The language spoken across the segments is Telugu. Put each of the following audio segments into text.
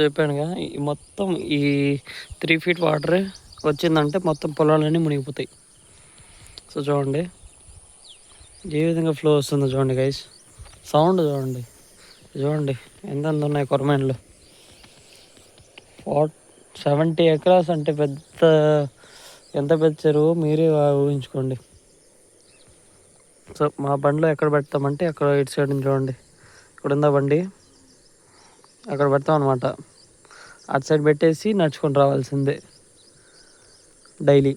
చెప్పానుగా ఈ మొత్తం ఈ త్రీ ఫీట్ వాటర్ వచ్చిందంటే మొత్తం పొలాలన్నీ మునిగిపోతాయి. సో చూడండి ఏ విధంగా ఫ్లో వస్తుందో చూడండి గైస్ సౌండ్ చూడండి. చూడండి ఎంత ఉన్నాయి కొరమేన్లు? ఫార్ట్ సెవెంటీ ఎకరాస్ అంటే పెద్ద ఎంత పెద్ద చెరువు? మీరే ఊహించుకోండి. సో మా బండిలో ఎక్కడ పెడతామంటే అక్కడ ఇటు సైడ్ నుంచి చూడండి. ఇక్కడ ఉందా బండి? అక్కడ పెడతాం అనమాట అటు సైడ్ పెట్టేసి నడుచుకొని రావాల్సిందే. డైలీ.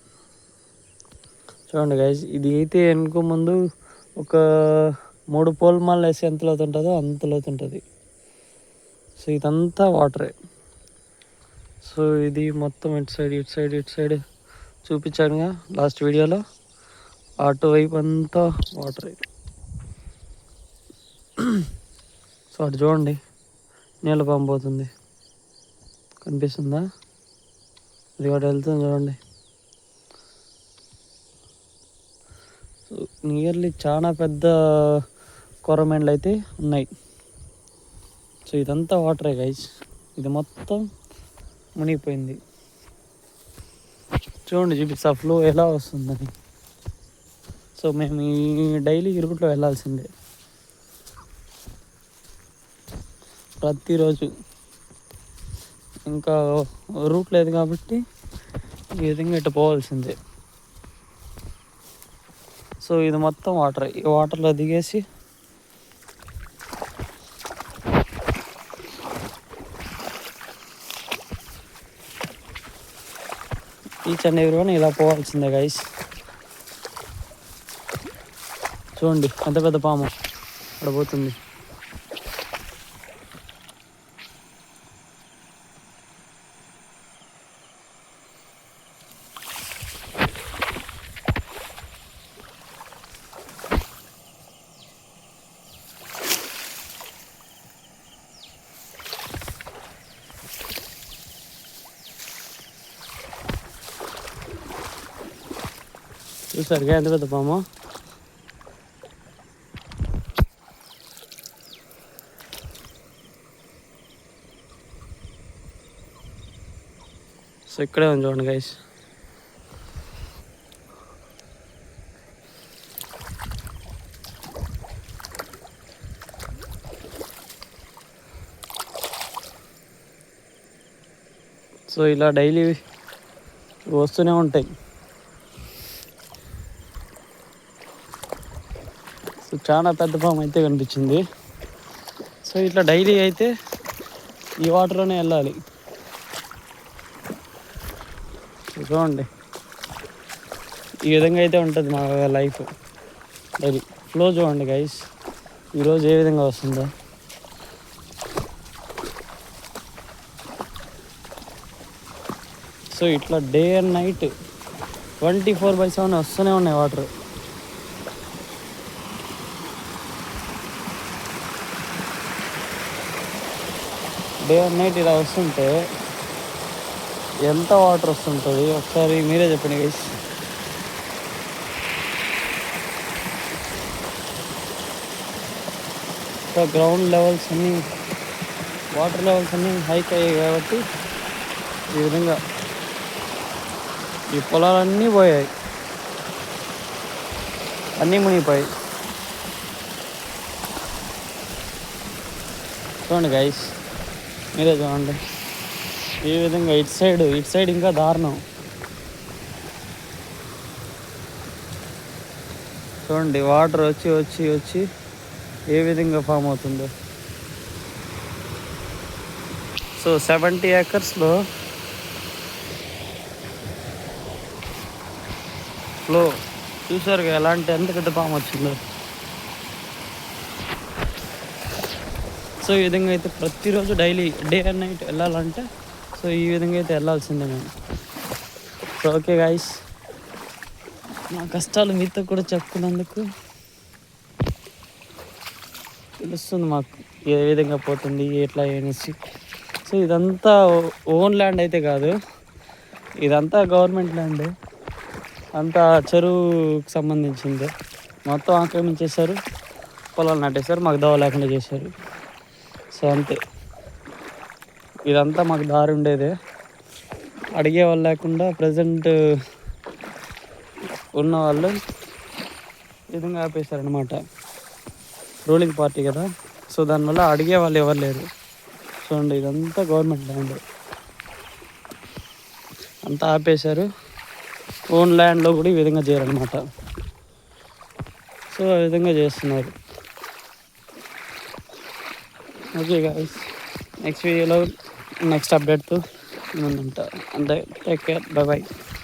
చూడండి గైజ్ ఇది అయితే వెనుక ముందు ఒక మూడు పోల్ మాలు వేసి ఎంత లోతుంటుందో అంత లోతుంటుంది సో ఇదంతా వాటరే సో ఇది మొత్తం ఇటు సైడ్ ఇటు సైడ్ ఇటు సైడ్ చూపించానుగా లాస్ట్ వీడియోలో అటువైపు అంతా వాటరే సో అటు చూడండి. నీళ్ళ పంపు పోతుంది. కనిపిస్తుందా? అది కూడా వెళ్తుంది చూడండి. సో నియర్లీ చాలా పెద్ద కొరమెండ్లు అయితే ఉన్నాయి. సో ఇదంతా వాటరే గైస్ ఇది మొత్తం మునిగిపోయింది. చూడండి చూపిస్తా ఫ్లో ఎలా వస్తుందని. సో మేము ఈ డైలీ ఇరుగుట్లో వెళ్ళాల్సిందే. ప్రతిరోజు. ఇంకా రూట్ లేదు కాబట్టి ఈ విధంగా ఇటు పోవాల్సిందే. సో ఇది మొత్తం వాటర్. ఈ వాటర్లో దిగేసి ఈ చెన్నై ఎవరి ఇలా పోవాల్సిందే గైస్ చూడండి ఎంత పెద్ద పాము అక్కడ పోతుంది. చూసారుగా ఎంత పెద్ద పాము? సో ఇక్కడే ఉంది చూడండి గైస్ సో ఇలా డైలీ వస్తూనే ఉంటాయి. చాలా పెద్ద పాము అయితే కనిపించింది. సో ఇట్లా డైలీ అయితే ఈ వాటర్లోనే వెళ్ళాలి. చూడండి. ఈ విధంగా అయితే ఉంటుంది మా లైఫ్. డైలీ ఫ్లో చూడండి గైస్ ఈరోజు ఏ విధంగా వస్తుందో. సో ఇట్లా day and night twenty four by seven వస్తూనే ఉన్నాయి వాటర్. డే అండ్ నైట్ ఇలా వస్తుంటే ఎంత వాటర్ వస్తుంటుంది? ఒకసారి మీరే చెప్పండి గైస్ సో గ్రౌండ్ లెవెల్స్ అన్నీ వాటర్ లెవెల్స్ అన్నీ హైక్ అయ్యాయి కాబట్టి ఈ విధంగా ఈ పొలాలన్నీ పోయాయి. అన్నీ మునిగిపోయాయి. చూడండి గైస్ మీరే చూడండి. ఈ విధంగా ఇటు సైడ్ ఇటు సైడ్ ఇంకా దారుణం. చూడండి వాటర్ వచ్చి వచ్చి వచ్చి ఏ విధంగా ఫామ్ అవుతుందో. సో సెవెంటీ ఏకర్స్లో ఫ్లో చూసారుగా ఎలాంటి ఎంత పెద్ద ఫామ్ వచ్చిందో. సో ఈ విధంగా అయితే ప్రతిరోజు డైలీ డే అండ్ నైట్ వెళ్ళాలంటే సో ఈ విధంగా అయితే వెళ్ళాల్సిందే మేము సో ఓకే గాయస్ నా కష్టాలు మీతో కూడా చెప్పుకున్నందుకు తెలుస్తుంది మాకు ఏ విధంగా పోతుంది ఎట్లా అనేసి. సో ఇదంతా ఓన్ ల్యాండ్ అయితే కాదు ఇదంతా గవర్నమెంట్ ల్యాండ్. అంతా చెరువుకి సంబంధించింది. మొత్తం ఆక్రమించేశారు పొలాలు నాటేశారు మాకు దవ లేకుండా చేశారు. సో అంతే ఇదంతా మాకు దారి ఉండేదే. అడిగే వాళ్ళు లేకుండా ప్రజెంట్ ఉన్న వాళ్ళు విధంగా ఆపేశారనమాట రూలింగ్ పార్టీ కదా. సో దానివల్ల అడిగే వాళ్ళు ఎవరు లేరు. చూడండి ఇదంతా గవర్నమెంట్ ల్యాండ్ అంతా ఆపేశారు. ఓన్ ల్యాండ్లో కూడా ఈ విధంగా చేయరనమాట సో ఆ విధంగా చేస్తున్నారు. ఓకే గాయస్ నెక్స్ట్ వీడియోలో నెక్స్ట్ అప్డేట్తో ముందుంటా. అంతే టేక్ కేర్ బై బాయ్